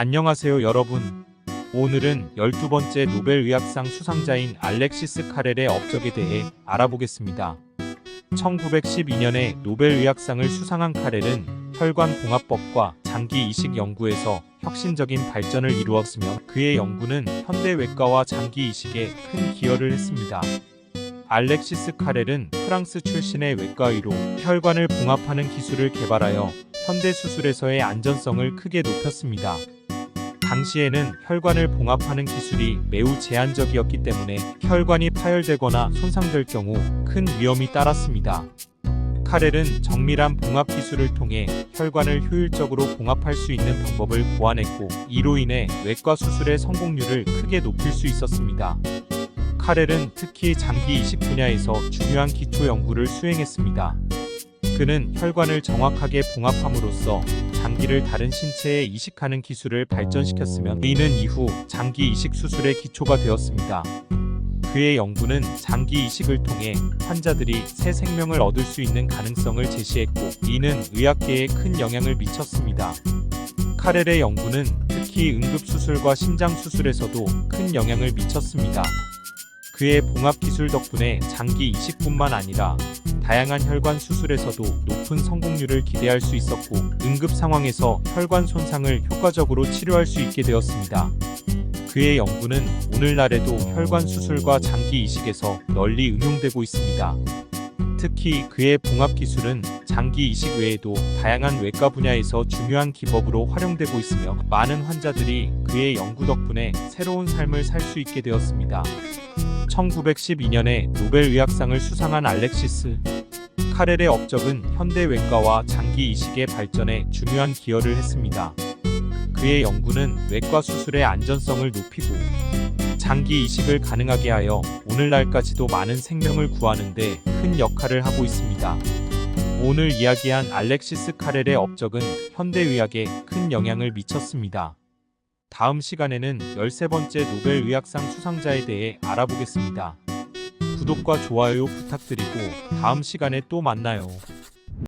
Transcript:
안녕하세요 여러분. 오늘은 12번째 노벨 의학상 수상자인 알렉시스 카렐의 업적에 대해 알아보겠습니다. 1912년에 노벨 의학상을 수상한 카렐은 혈관 봉합법과 장기 이식 연구에서 혁신적인 발전을 이루었으며 그의 연구는 현대 외과와 장기 이식에 큰 기여를 했습니다. 알렉시스 카렐은 프랑스 출신의 외과의로 혈관을 봉합하는 기술을 개발하여 현대 수술에서의 안전성을 크게 높였습니다. 당시에는 혈관을 봉합하는 기술이 매우 제한적이었기 때문에 혈관이 파열되거나 손상될 경우 큰 위험이 따랐습니다. 카렐은 정밀한 봉합 기술을 통해 혈관을 효율적으로 봉합할 수 있는 방법을 고안했고 이로 인해 외과 수술의 성공률을 크게 높일 수 있었습니다. 카렐은 특히 장기 이식 분야에서 중요한 기초 연구를 수행했습니다. 그는 혈관을 정확하게 봉합함으로써 장기를 다른 신체에 이식하는 기술을 발전시켰으며 이는 이후 장기 이식 수술의 기초가 되었습니다. 그의 연구는 장기 이식을 통해 환자들이 새 생명을 얻을 수 있는 가능성을 제시했고 이는 의학계에 큰 영향을 미쳤습니다. 카렐의 연구는 특히 응급수술과 심장수술에서도 큰 영향을 미쳤습니다. 그의 봉합 기술 덕분에 장기 이식뿐만 아니라 다양한 혈관 수술에서도 높은 성공률을 기대할 수 있었고 응급 상황에서 혈관 손상을 효과적으로 치료할 수 있게 되었습니다. 그의 연구는 오늘날에도 혈관 수술과 장기 이식에서 널리 응용되고 있습니다. 특히 그의 봉합 기술은 장기 이식 외에도 다양한 외과 분야에서 중요한 기법으로 활용되고 있으며 많은 환자들이 그의 연구 덕분에 새로운 삶을 살 수 있게 되었습니다. 1912년에 노벨 의학상을 수상한 알렉시스 카렐의 업적은 현대 외과와 장기 이식의 발전에 중요한 기여를 했습니다. 그의 연구는 외과 수술의 안전성을 높이고 장기 이식을 가능하게 하여 오늘날까지도 많은 생명을 구하는 데 큰 역할을 하고 있습니다. 오늘 이야기한 알렉시스 카렐의 업적은 현대의학에 큰 영향을 미쳤습니다. 다음 시간에는 13번째 노벨 의학상 수상자에 대해 알아보겠습니다. 구독과 좋아요 부탁드리고 다음 시간에 또 만나요.